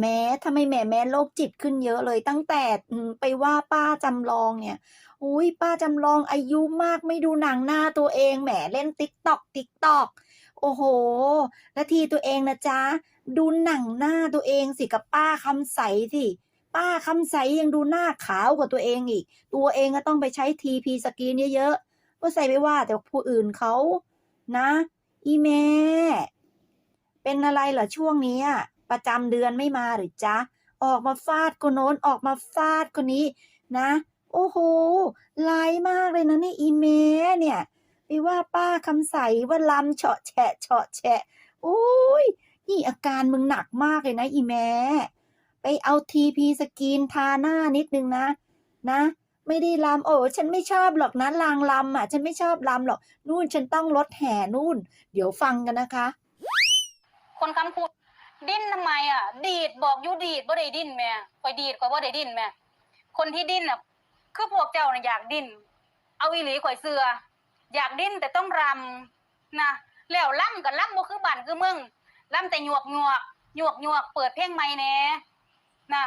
แม้ทำไมแหมแม้โรคจิตขึ้นเยอะเลยตั้งแต่ไปว่าป้าจำลองเนี่ยอุ้ยป้าจำลองอายุมากไม่ดูหนังหน้าตัวเองแหมเล่นติ๊กตอกติ๊กตอกโอ้โหแล้วทีตัวเองนะจ๊ะดูหนังหน้าตัวเองสิกับป้าคำใสสิป้าคำใสยังดูหน้าขาวกว่าตัวเองอีก ตัวเองก็ต้องไปใช้ทีพีสกีนเยอะๆก็ใส่ไปว่าแต่ผู้อื่นเขานะ อีแม่ เป็นอะไรเหรอช่วงนี้ย ประจำเดือนไม่มาหรือจ๊ะ ออกมาฟาดคนโน้นออกมาฟาดคนนี้นะ โอ้โหลายมากเลยนะนี่อีเมเนี่ยไปว่าป้าคำใสว่าลำเฉาะแฉะเฉาะแฉะโอ้ยนี่อาการมึงหนักมากเลยนะอีแม่ไปเอาทีพีสกรีนทาหน้านิดนึงนะ นะ ไม่ได้ลำโอ้ฉันไม่ชอบหรอกนะลางลำอะ ฉันไม่ชอบลำหรอกนู่นฉันต้องรถแห่นู่น เดี๋ยวฟังกันนะคะ คนคำพูด ดิ้นทำไมอะ ดีดบอกอยูดีดบ่ได้ดิ้นแม่คอยดีดคอยบ่ได้ดิ้นแม่คนที่ดิ้นอะ คือพวกเจ้าน่ะอยากดิ้นเอาอีหลีข่อยเสืออยากดิ้นแต่ต้องรำนะแล้วล่ำกับล่ำบ่คือบ้านคือเมืองล่ำแต่หยวกหยวกหยวกหยวกเปิดเพลงใหม่แหน่นะ